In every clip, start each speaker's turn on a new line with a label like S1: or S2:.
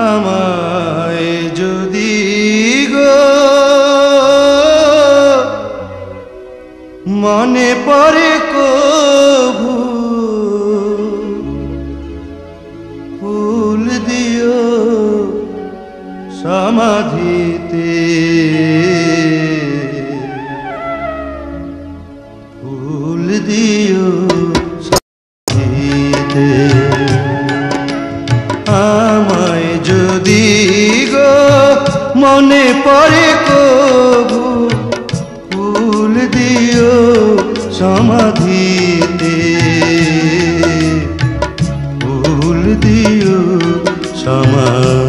S1: আমায় যদি গো মনে পড়ে কভু গো মনে পড়ে কবু ফুল দিও সমাধিতে। ফুল দিও সমাধিতে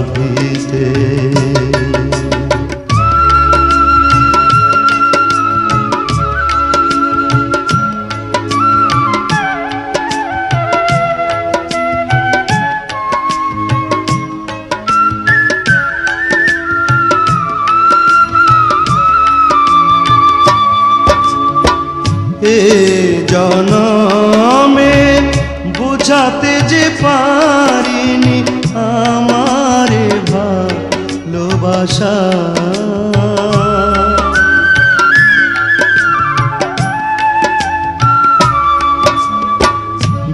S1: এ জনমে বুঝাতে যে পারিনি আমারে ভালোবাসা।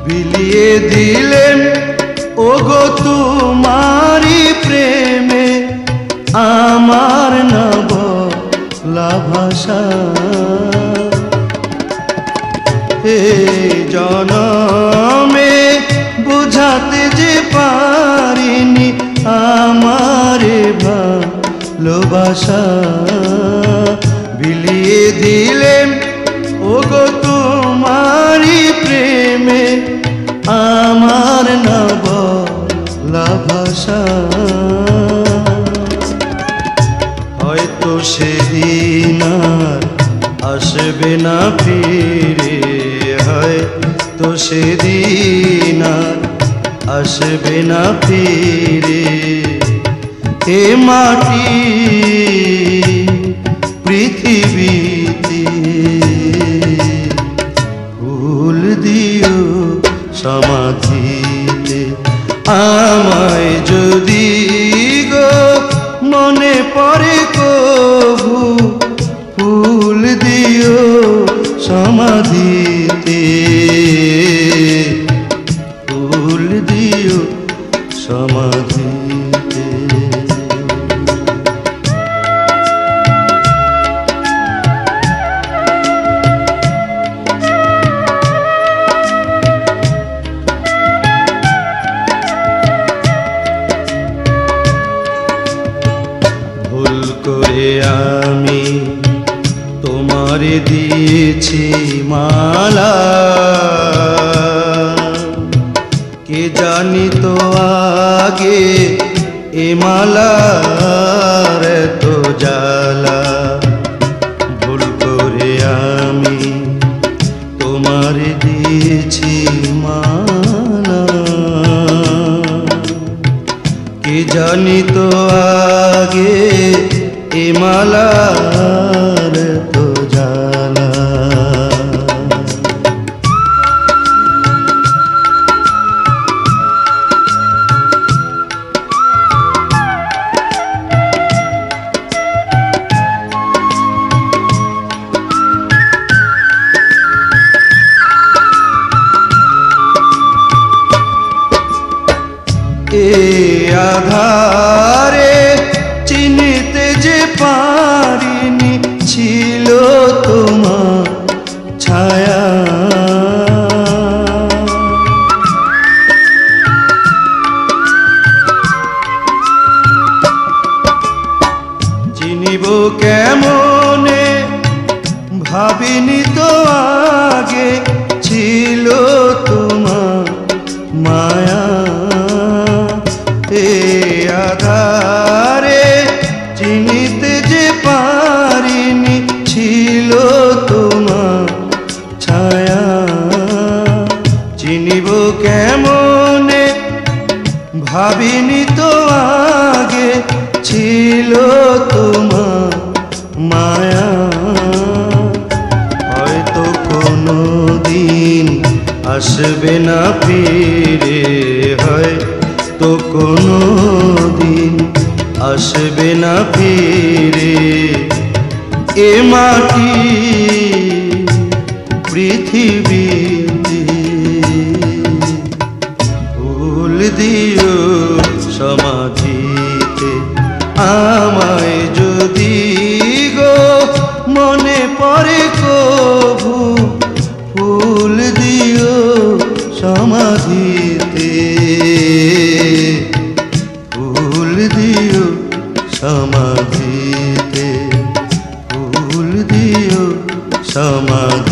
S1: বিলিয়ে দিলেন, ওগো তোমারি প্রেমে আমার নব ভাষা হে জনমে বুঝাতে যে পারিনি আমারে ভালোবাসা, বিলিয়ে দিলেন, ওগো তোমারি প্রেমে আমার নব ভাষা হয়তো সেদিন আসবে না ফিরে সেদিন আসবে না ফিরে। এ মাটি পৃথিবীতে ফুল দিও সমাধিতে আমায় যদি করে আমি তোমারে দিয়েছি মালা। কে জানি তো আগে এ মালার তো জালা ভুল করে আমি তোমারে দিয়েছি মালা। কে জানি তো আগে এ মালার তো জালা এ আধারে কেমনে ভাবিনি তো আগে ছিল তোমার মায়া। এ আধারে চিনিতে যে পারিনি ছিল তোমার ছায়া। চিনিব কেমনে ভাবিনি আসবে না ফিরে হয় তো কোনো দিন আসবে না ফিরে। এ মাটি পৃথিবী ভুল দিও সমাধিতে ফুল দিও সমাধি